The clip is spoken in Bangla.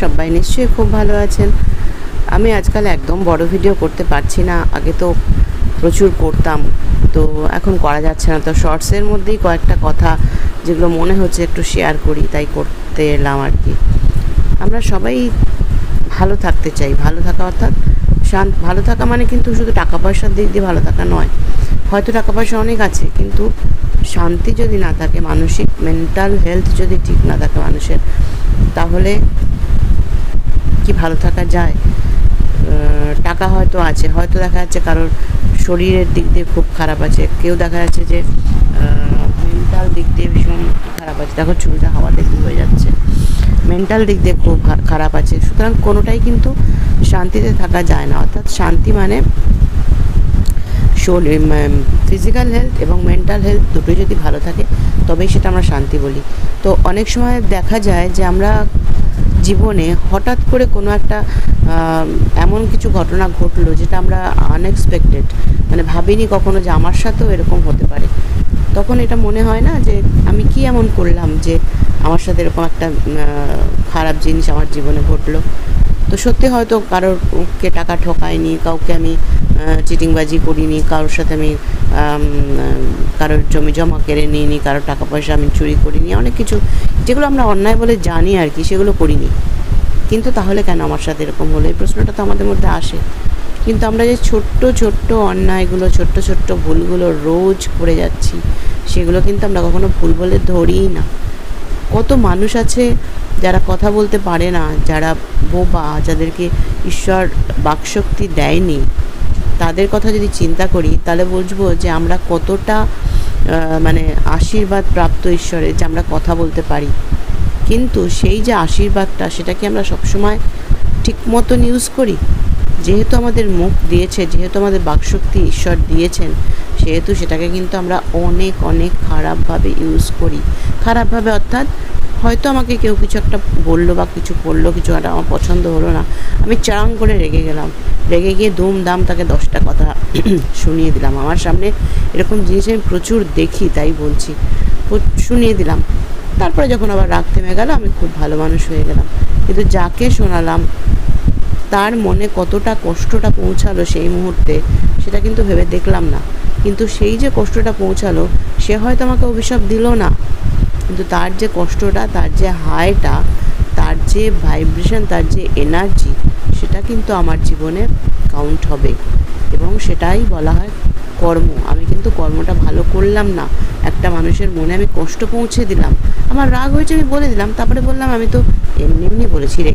সবাই নিশ্চয়ই খুব ভালো আছেন। আমি আজকাল একদম বড় ভিডিও করতে পারছি না। আগে তো প্রচুর করতাম। তো এখন করা যাচ্ছে না। তো শর্টসের মধ্যেই কয়েকটা কথা যেগুলো মনে হচ্ছে একটু শেয়ার করি, তাই করতে এলাম আর কি। আমরা সবাই ভালো থাকতে চাই। ভালো থাকা অর্থাৎ শান্ত ভালো থাকা মানে কিন্তু শুধু টাকা পয়সার দিক দিয়ে ভালো থাকা নয়। হয়তো টাকা পয়সা অনেক আছে, কিন্তু শান্তি যদি না থাকে, মানসিক মেন্টাল হেলথ যদি ঠিক না থাকে মানুষের, তাহলে কি ভালো থাকা যায়? টাকা হয়তো আছে। হয়তো দেখা যাচ্ছে কারোর শরীরের দিক দিয়ে খুব খারাপ আছে। কেউ দেখা যাচ্ছে যে মেন্টাল দিক দিয়ে ভীষণ খারাপ আছে। দেখো চুলটা হাওয়াতে কী হয়ে যাচ্ছে। মেন্টাল দিক দিয়ে খুব খারাপ আছে। সুতরাং কোনোটাই কিন্তু শান্তিতে থাকা যায় না। অর্থাৎ শান্তি মানে শরীর ফিজিক্যাল হেলথ এবং মেন্টাল হেলথ দুটোই যদি ভালো থাকে, তবেই সেটা আমরা শান্তি বলি। তো অনেক সময় দেখা যায় যে আমরা জীবনে হঠাৎ করে কোনো একটা এমন কিছু ঘটনা ঘটলো যেটা আমরা আনএক্সপেক্টেড মানে ভাবিনি কখনো যে আমার সাথেও এরকম হতে পারে। তখন এটা মনে হয় না যে আমি কি এমন করলাম যে আমার সাথে এরকম একটা খারাপ জিনিস আমার জীবনে ঘটলো। তো সত্যি হয়তো কারোর কে টাকা ঠকায়নি, কাউকে আমি চিটিংবাজি করিনি, কারোর সাথে আমি কারোর জমি জমা কেড়ে নিইনি, কারোর টাকা পয়সা আমি চুরি করিনি, অনেক কিছু, যেগুলো আমরা অন্যায় বলে জানি আর কি, সেগুলো করিনি। কিন্তু তাহলে কেন আমার সাথে এরকম হলো? এই প্রশ্নটা তো আমাদের মধ্যে আসে। কিন্তু আমরা যে ছোট্ট ছোট্ট অন্যায়গুলো, ছোট্ট ছোট্ট ভুলগুলো রোজ করে যাচ্ছি, সেগুলো কিন্তু আমরা কখনো ভুল বলে ধরিই না। কত মানুষ আছে যারা কথা বলতে পারে না, যারা বোবা, যাদেরকে ঈশ্বর বাকশক্তি দেয়নি। তাদের কথা যদি চিন্তা করি, তাহলে বুঝব যে আমরা কতটা মানে আশীর্বাদ প্রাপ্ত ঈশ্বরের যে আমরা কথা বলতে পারি। কিন্তু সেই যে আশীর্বাদটা সেটা কি আমরা সবসময় ঠিক মতন ইউজ করি। যেহেতু আমাদের মুখ দিয়েছে, যেহেতু আমাদের বাকশক্তি ঈশ্বর দিয়েছেন, সেহেতু সেটাকে কিন্তু আমরা অনেক অনেক খারাপভাবে ইউজ করি। খারাপভাবে, অর্থাৎ হয়তো আমাকে কেউ কিছু একটা বলল বা কিছু করল কিছু একটা আমার পছন্দ হলো না, আমি চাং করে রেগে গেলাম। রেগে গিয়ে দুম দাম তাকে দশটা কথা শুনিয়ে দিলাম। আমার সামনে এরকম জিনিস আমি প্রচুর দেখি, তাই বলছি। শুনিয়ে দিলাম। তারপরে যখন আবার রাগ থেমে গেল, আমি খুব ভালো মানুষ হয়ে গেলাম। কিন্তু যাকে শোনালাম, তার মনে কতটা কষ্টটা পৌঁছালো সেই মুহূর্তে, সেটা কিন্তু ভেবে দেখলাম না। কিন্তু সেই যে কষ্টটা পৌঁছালো, সে হয়তো আমাকে অভিশাপ দিল না। কিন্তু তার যে কষ্টটা, তার যে হাইটা তার যে ভাইব্রেশন তার যে এনার্জি সেটা কিন্তু আমার জীবনে কাউন্ট হবে। এবং সেটাই বলা হয় কর্ম। আমি কিন্তু কর্মটা ভালো করলাম না। একটা মানুষের মনে আমি কষ্ট পৌঁছে দিলাম। আমার রাগ হয়েছে, আমি বলে দিলাম। তারপরে বললাম, আমি তো এমনি এমনি বলেছি রে।